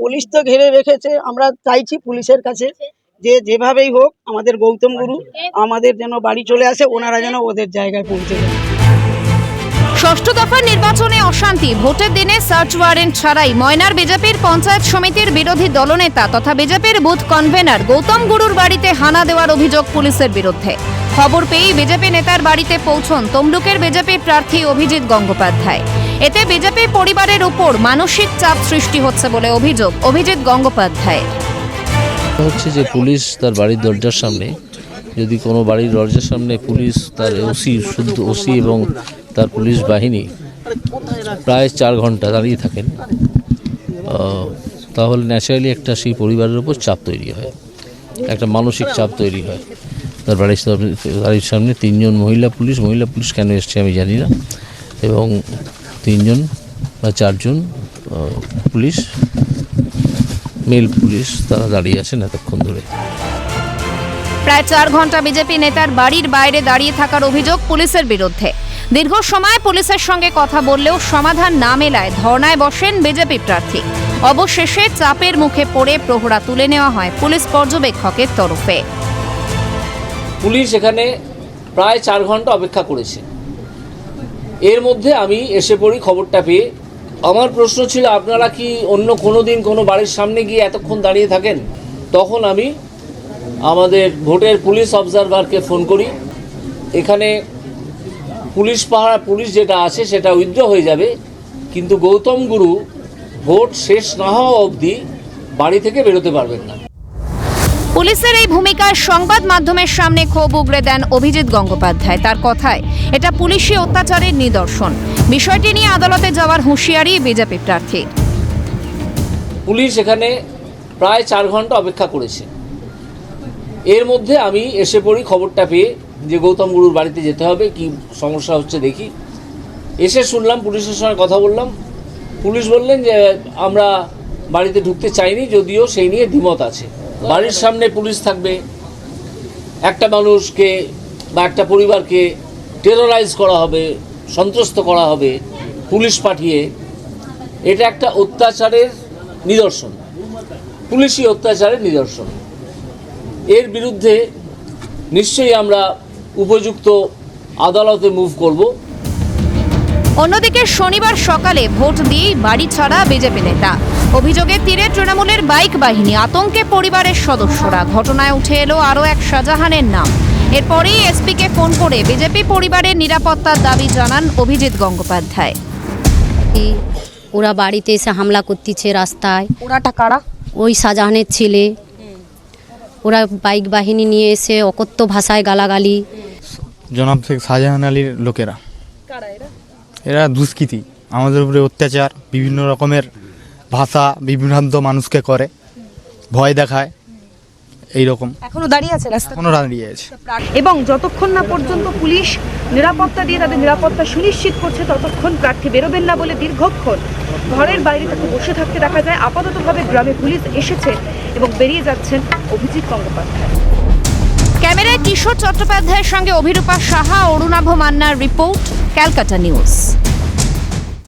Police তো ঘিরে রেখেছে, আমরা চাইছি পুলিশের কাছে যে যেভাবেই হোক আমাদের গৌতম গুরু আমাদের যেন বাড়ি চলে আসে, ওনারা যেন ওদের জায়গায় পৌঁছে যায়। ষষ্ঠ দফার নির্বাচনে অশান্তি, ভোটের দিনে সার্চ ওয়ারেন্ট ছাড়াই ময়নার বিজেপির পঞ্চায়েত সমিতির বিরোধী দলনেতা তথা বিজেপির বুথ কনভেনার গৌতম গুরুর বাড়িতে হানা দেওয়ার অভিযোগ পুলিশের বিরুদ্ধে। খবর পেয়েই বিজেপি নেতার বাড়িতে পৌঁছন তমলুকের বিজেপি প্রার্থী অভিজিৎ গঙ্গোপাধ্যায়। এতে বিজেপি পরিবারের উপর মানসিক চাপ সৃষ্টি হচ্ছে বলে অভিযোগ অভিজিৎ গঙ্গোপাধ্যায়। হচ্ছে যে পুলিশ তার বাড়ির দরজার সামনে, যদি কোনো বাড়ির দরজার সামনে পুলিশ তার ওসি, শুদ্ধ ওসি এবং তার পুলিশ বাহিনী প্রায় চার ঘণ্টা দাঁড়িয়ে থাকেন তাহলে ন্যাচারালি একটা সেই পরিবারের উপর চাপ তৈরি হয়, একটা মানসিক চাপ তৈরি হয়। তার বাড়ির সামনে বাড়ির সামনে তিনজন মহিলা পুলিশ মহিলা পুলিশ কেন এসছে আমি জানি না এবং তিনজন বা চারজন পুলিশ মেল পুলিশ তারা দাঁড়িয়ে আছেন এতক্ষণ ধরে। প্রায় চার ঘণ্টা বিজেপি নেতার বাড়ির বাইরে দাঁড়িয়ে থাকার অভিযোগ পুলিশের বিরুদ্ধে। দীর্ঘ সময় পুলিশের সঙ্গে কথা বললেও সমাধান না মেলায় ধর্নায় বসেন বিজেপি প্রার্থী। অবশেষে চাপের মুখে পড়ে প্রহরা তুলে নেওয়া হয় পুলিশ পর্যবেক্ষকের তরফে। পুলিশ এখানে প্রায় চার ঘণ্টা অপেক্ষা করেছে। এর মধ্যে আমি এসে পড়ি খবরটা পেয়ে। আমার প্রশ্ন ছিল, আপনারা কি অন্য কোনো দিন কোনো বাড়ির সামনে গিয়ে এতক্ষণ দাঁড়িয়ে থাকেন? তখন আমি আমাদের ভোটের পুলিশ অবজারভারকে ফোন করি। এখানে পুলিশ পাহারা পুলিশ যেটা আছে সেটা উইথড্র হয়ে যাবে। কিন্তু গৌতম গুরু ভোট শেষ না হওয়া অবধি বাড়ি থেকে বেরোতে পারবেন না। পুলিশের এই ভূমিকায় সংবাদ মাধ্যমের সামনে ক্ষোভ উগড়ে দেন অভিজিৎ গঙ্গোপাধ্যায়। তার কথায়, এটা পুলিশি অত্যাচারের নিদর্শন। বিষয়টি নিয়ে আদালতে যাওয়ার হুঁশিয়ারি বিজেপি প্রার্থীর। পুলিশ এখানে প্রায় চার ঘণ্টা অপেক্ষা করেছে। এর মধ্যে আমি এসে পড়ি, খবরটা পেয়ে যে গৌতম গুরুর বাড়িতে যেতে হবে, কি সমস্যা হচ্ছে দেখি। এসে শুনলাম, পুলিশের সঙ্গে কথা বললাম। পুলিশ বললেন যে, আমরা বাড়িতে ঢুকতে চাইনি, যদিও সেই নিয়ে দ্বিমত আছে। বাড়ির সামনে পুলিশ থাকবে, একটা মানুষকে বা একটা পরিবারকে টেরোরাইজ করা হবে, সন্ত্রস্ত করা হবে, পুলিশ পাঠিয়ে, এটা একটা অত্যাচারের নিদর্শন পুলিশি অত্যাচারের নিদর্শন। এর বিরুদ্ধে নিশ্চয়ই আমরা উপযুক্ত আদালতে মুভ করব। অন্যদিকে শনিবার সকালে ভোট দিয়েই বাড়ি ছাড়া বিজেপি নেতা। অভিযোগের তীরে তৃণমূলের বাইক বাহিনী আতঙ্কে পরিবারের সদস্যরা। ঘটনায় উঠে এলো আরও এক শাহজাহানের নাম। এরপরেই এসপিকে ফোন করে বিজেপি পরিবারের নিরাপত্তার দাবি জানান অভিজিৎ গঙ্গোপাধ্যায়। ওরা বাড়িতে এসে হামলা করতেছে রাস্তায়। ওরাটা কারা? ওই শাহজাহানের ছেলে। ওরা বাইক বাহিনী নিয়ে এসে অকথ্য ভাষায় গালাগালি। জনাব শেখ শাহজাহান আলীর লোকেরা। এরা দুষ্কৃতী। আমাদের উপরে অত্যাচার বিভিন্ন রকমের ভাষা বিভ্রান্ত মানুষকে করে ভয় দেখায় এই রকম এখনও দাঁড়িয়ে আছে রাস্তা এখনও দাঁড়িয়ে আছে। এবং যতক্ষণ না পর্যন্ত পুলিশ নিরাপত্তা দিয়ে তাদের নিরাপত্তা সুনিশ্চিত করছে ততক্ষণ প্রার্থী বেরোবেন না বলে দীর্ঘক্ষণ ঘরের বাইরে তাকে বসে থাকতে দেখা যায়। আপাততভাবে গ্রামে পুলিশ এসেছে এবং বেরিয়ে যাচ্ছেন অভিজিৎ গঙ্গোপাধ্যায়। ক্যামেরায় কিশোর চট্টোপাধ্যায়ের সঙ্গে অভিরূপা সাহা অরুণাভ মান্নার রিপোর্ট। ক্যালকাটা নিউজ